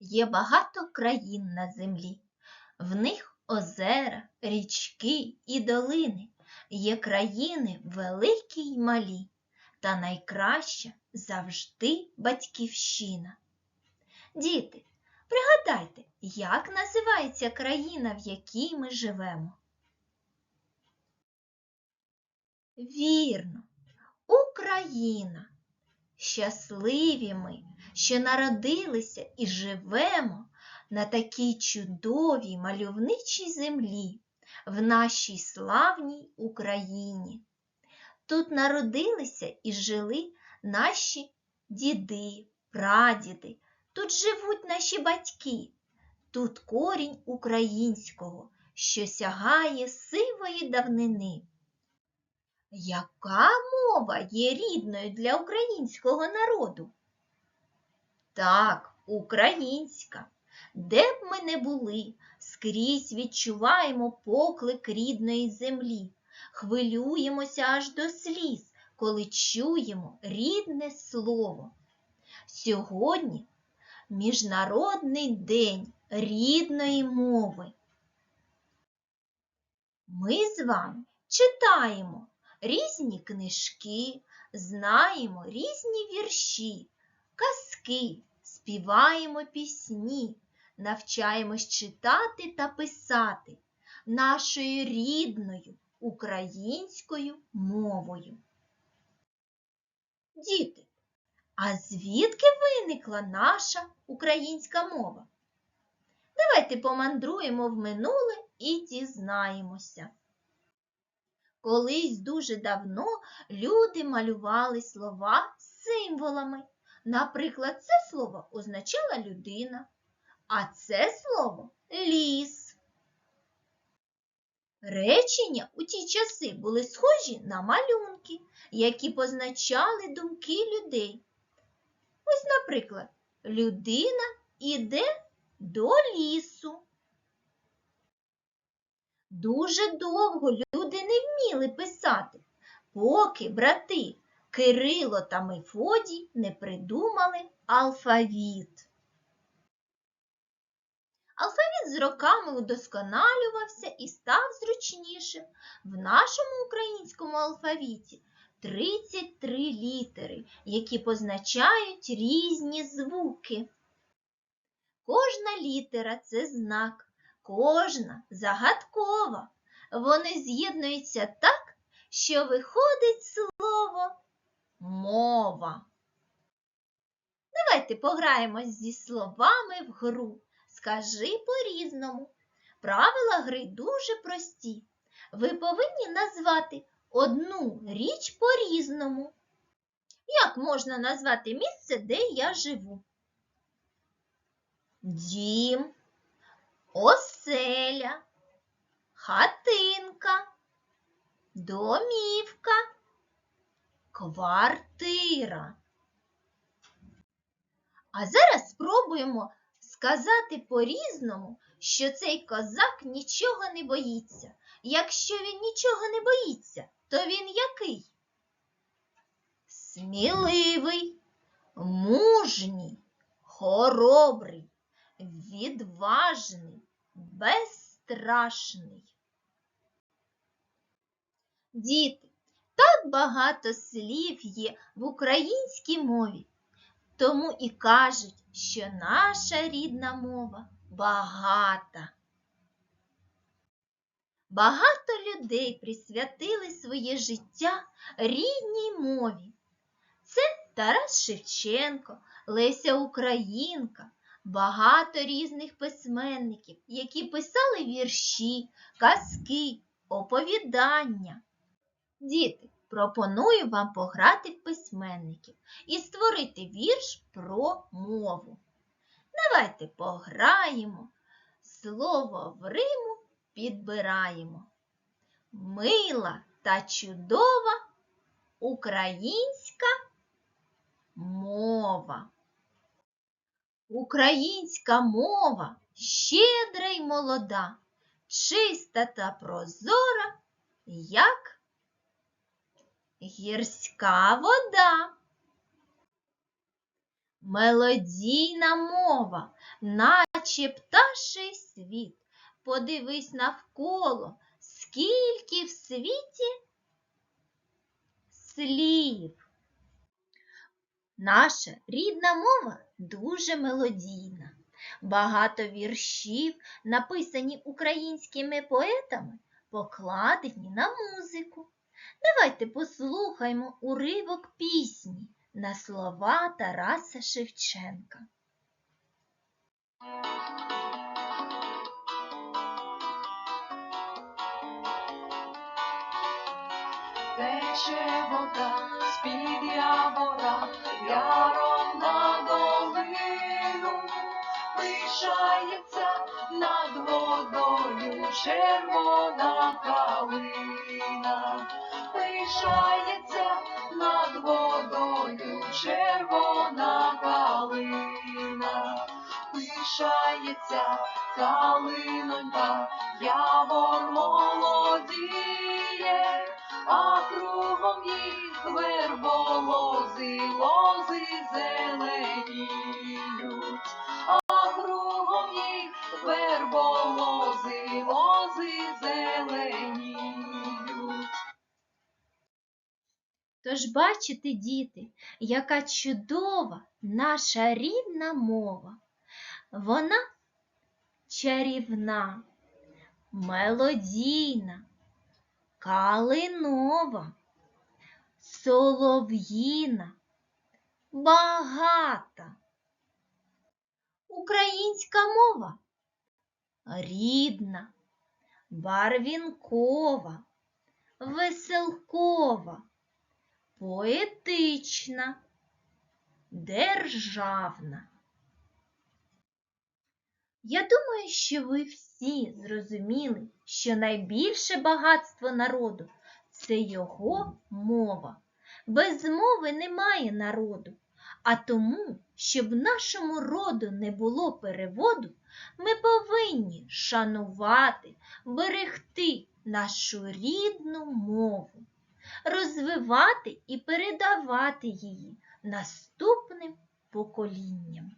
Є багато країн на землі, в них озера, річки і долини. Є країни великі й малі, та найкраща завжди батьківщина. Діти, пригадайте, як називається країна, в якій ми живемо? Вірно, Україна. Щасливі ми, що народилися і живемо на такій чудовій мальовничій землі, в нашій славній Україні. Тут народилися і жили наші діди, прадіди, тут живуть наші батьки, тут корінь українського, що сягає сивої давнини. Яка мова є рідною для українського народу? Так, українська. Де б ми не були, скрізь відчуваємо поклик рідної землі, хвилюємося аж до сліз, коли чуємо рідне слово. Сьогодні Міжнародний день рідної мови. Ми з вами читаємо різні книжки, знаємо різні вірші, казки, співаємо пісні, навчаємось читати та писати нашою рідною українською мовою. Діти, а звідки виникла наша українська мова? Давайте помандруємо в минуле і дізнаємося. Колись дуже давно люди малювали слова символами. Наприклад, це слово означала людина, а це слово ліс. Речення у ті часи були схожі на малюнки, які позначали думки людей. Ось, наприклад, людина іде до лісу. Дуже довго люди не вміли писати, поки брати Кирило та Мефодій не придумали алфавіт. Алфавіт з роками удосконалювався і став зручнішим. В нашому українському алфавіті 33 літери, які позначають різні звуки. Кожна літера це знак, кожна загадкова. Вони з'єднуються так, що виходить слово мова. Давайте пограємось зі словами в гру. Скажи по-різному. Правила гри дуже прості. Ви повинні назвати одну річ по-різному. Як можна назвати місце, де я живу? Дім, оселя, хатинка, домівка, квартира. А зараз спробуємо сказати по-різному, що цей козак нічого не боїться. Якщо він нічого не боїться, то він який? Сміливий, мужній, хоробрий, відважний, безстрашний. Діти, так багато слів є в українській мові, тому і кажуть, що наша рідна мова багата. Багато людей присвятили своє життя рідній мові. Це Тарас Шевченко, Леся Українка, багато різних письменників, які писали вірші, казки, оповідання. Діти, пропоную вам пограти в письменників і створити вірш про мову. Давайте пограємо, слово в Риму підбираємо. Мила та чудова українська мова. Українська мова щедра й молода, чиста та прозора, як гірська вода. мелодійна мова, наче пташий світ. Подивись навколо, скільки в світі слів. Наша рідна мова дуже мелодійна. Багато віршів, написані українськими поетами, покладені на музику. Давайте послухаймо уривок пісні на слова Тараса Шевченка. Тече вода з-під явора, яром на долину, пишається над водою червона калина, пишається над водою червона калина, пишається калинонька, явор молодіє верболози, лози зеленіють, а кругом їх верболози, лози зеленіють. Тож бачите, діти, яка чудова наша рідна мова. Вона чарівна, мелодійна, калинова, солов'їна, багата. Українська мова рідна, барвінкова, веселкова, поетична, державна. Я думаю, що ви всі зрозуміли, що найбільше багатство народу це його мова. Без мови немає народу. А тому, щоб нашому роду не було переводу, ми повинні шанувати, берегти нашу рідну мову, розвивати і передавати її наступним поколінням.